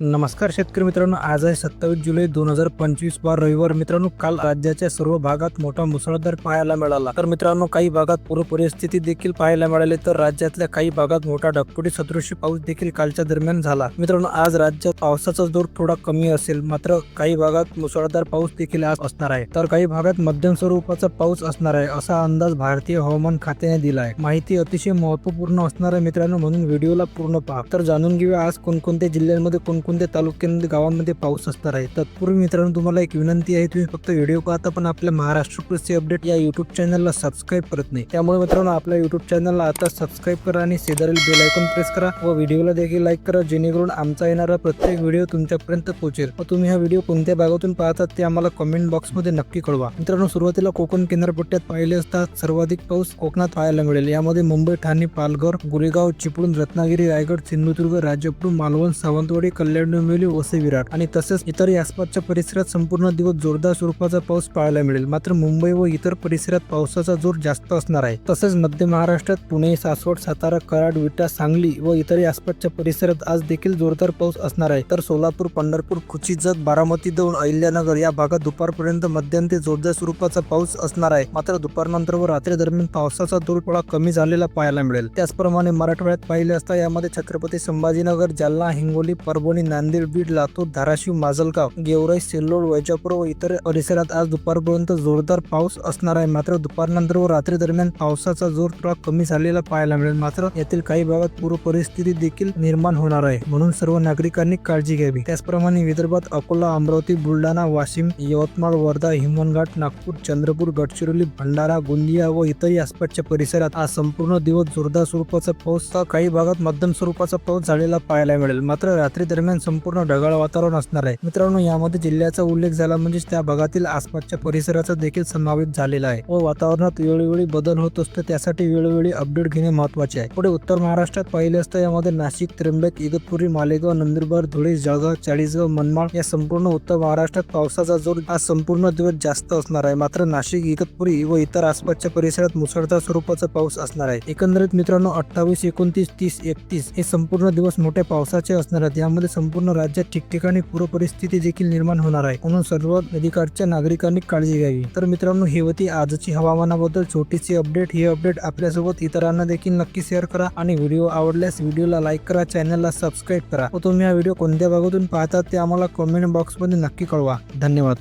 नमस्कार शेतकरी मित्रांनो आज आहे सत्तावीस जुलै दोन हजार पंचवीस वार रविवार. मित्रांनो काल राज्याच्या सर्व भागात मोठा मुसळधार पाहायला मिळाला. तर मित्रांनो काही भागात पूर परिस्थिती देखील पाहायला मिळाली. तर राज्यातल्या काही भागात मोठा ढकपुटी सदृश्य पाऊस देखील कालच्या दरम्यान झाला. मित्रांनो आज राज्यात पावसाचा जोर थोडा कमी असेल. मात्र काही भागात मुसळधार पाऊस देखील आज असणार आहे. तर काही भागात मध्यम स्वरूपाचा पाऊस असणार आहे असा अंदाज भारतीय हवामान खात्याने दिला आहे माहिती अतिशय महत्त्वपूर्ण असणार आहे मित्रांनो म्हणून व्हिडिओला पूर्ण पहा. तर जाणून घेऊया आज कोणकोणत्या जिल्ह्यांमध्ये कोणत्या तालुक्यांमध्ये गावांमध्ये पाऊस असणार आहे? तत्पूर्वी मित्रांनो तुम्हाला एक विनंती आहे तुम्ही फक्त व्हिडिओ पाहता पण आपल्या महाराष्ट्र कृषी अपडेट या युट्यूब चॅनलला सबस्क्राईब करत नाही. त्यामुळे मित्रांनो आपल्या युट्यूब चॅनलला आता सबस्क्राईब करा आणि शेजारील बेल आयकॉन प्रेस करा व व्हिडिओला देखील लाईक करा जेणेकरून आमचा येणारा प्रत्येक व्हिडिओ तुमच्यापर्यंत पोहोचेल. व तुम्ही हा व्हिडिओ कोणत्या भागातून पाहतात ते आम्हाला कमेंट बॉक्समध्ये नक्की कळवा. मित्रांनो सुरुवातीला कोकण किनारपट्ट्यात पाहिले असतात सर्वाधिक पाऊस कोकणात पाहायला मिळेल. यामध्ये मुंबई ठाणे पालघर गुरेगाव चिपळूण रत्नागिरी रायगड सिंधुदुर्ग राजापूर मालवण सावंतवाडी कल्याण डोंबिवली वसई विराट. आणि तसेच इतर आसपासच्या परिसरात संपूर्ण दिवस जोरदार स्वरूपाचा पाऊस पाहायला मिळेल. मात्र मुंबई व इतर परिसरात पावसाचा जोर जास्त असणार आहे. तसेच मध्य महाराष्ट्रात पुणे सासवड सातारा कराड विटा सांगली व इतर आसपासच्या परिसरात आज देखील जोरदार पाऊस असणार आहे. तर सोलापूर पंढरपूर खुची जत बारामती दौंड अहिल्यानगर या भागात दुपारपर्यंत मध्यम ते जोरदार स्वरूपाचा पाऊस असणार आहे. मात्र दुपारनंतर व रात्री दरम्यान पावसाचा जोर थोडा कमी झालेला पाहायला मिळेल. त्याचप्रमाणे मराठवाड्यात पाहिले असता यामध्ये छत्रपती संभाजीनगर जालना हिंगोली परभणी नांदेड बीड लातूर धाराशिव माजलगाव गेवराई सिल्लोड वैजापूर व इतर परिसरात आज दुपारपर्यंत जोरदार पाऊस असणार आहे. मात्र दुपारनंतर व रात्री दरम्यान पावसाचा जोर थोडा कमी झालेला पाहायला मिळेल. मात्र यातील काही भागात पूर परिस्थिती देखील निर्माण होणार आहे. म्हणून सर्व नागरिकांनी काळजी घ्यावी. त्याचप्रमाणे विदर्भात अकोला अमरावती बुलढाणा वाशिम यवतमाळ वर्धा हिमनघाट नागपूर चंद्रपूर गडचिरोली भंडारा गोंदिया व इतरही आसपासच्या परिसरात आज संपूर्ण दिवस जोरदार स्वरूपाचा पाऊस तर काही भागात मध्यम स्वरूपाचा पाऊस झालेला पाहायला मिळेल. मात्र रात्री दरम्यान संपूर्ण ढगाळ वातावरण असणार आहे. मित्रांनो यामध्ये जिल्ह्याचा उल्लेख झाला म्हणजे त्या भागातील आसपासच्या परिसराचा देखील समावेश झालेला आहे. व वातावरणात वेळोवेळी बदल होत असतो त्यासाठी वेळोवेळी अपडेट घेणे महत्त्वाचे आहे. पुढे उत्तर महाराष्ट्रात पाहिले असता यामध्ये नाशिक त्र्यंबक इगतपुरी मालेगाव नंदुरबार धुळे जळगाव चाळीसगाव मनमाड या संपूर्ण उत्तर महाराष्ट्रात पावसाचा जोर आज संपूर्ण दिवस जास्त असणार आहे. मात्र नाशिक इगतपुरी व इतर आसपासच्या परिसरात मुसळधार स्वरूपाचा पाऊस असणार आहे. एकंदरीत मित्रांनो अठ्ठावीस एकोणतीस तीस एकतीस हे संपूर्ण दिवस मोठ्या पावसाचे असणार आहेत. यामध्ये संपूर्ण राज्यात ठिकठिकाणी पूर परिस्थिती देखील निर्माण होणार आहे. म्हणून सर्व अधिकारच्या नागरिकांनी काळजी घ्यावी. तर मित्रांनो ही होती आजची हवामानाबद्दल छोटीशी अपडेट. ही अपडेट आपल्यासोबत इतरांना देखील नक्की शेअर करा आणि व्हिडिओ आवडल्यास व्हिडिओला लाईक करा चॅनलला सबस्क्राईब करा. व तुम्ही हा व्हिडिओ कोणत्या भागातून पाहतात ते आम्हाला कमेंट बॉक्समध्ये नक्की कळवा. धन्यवाद.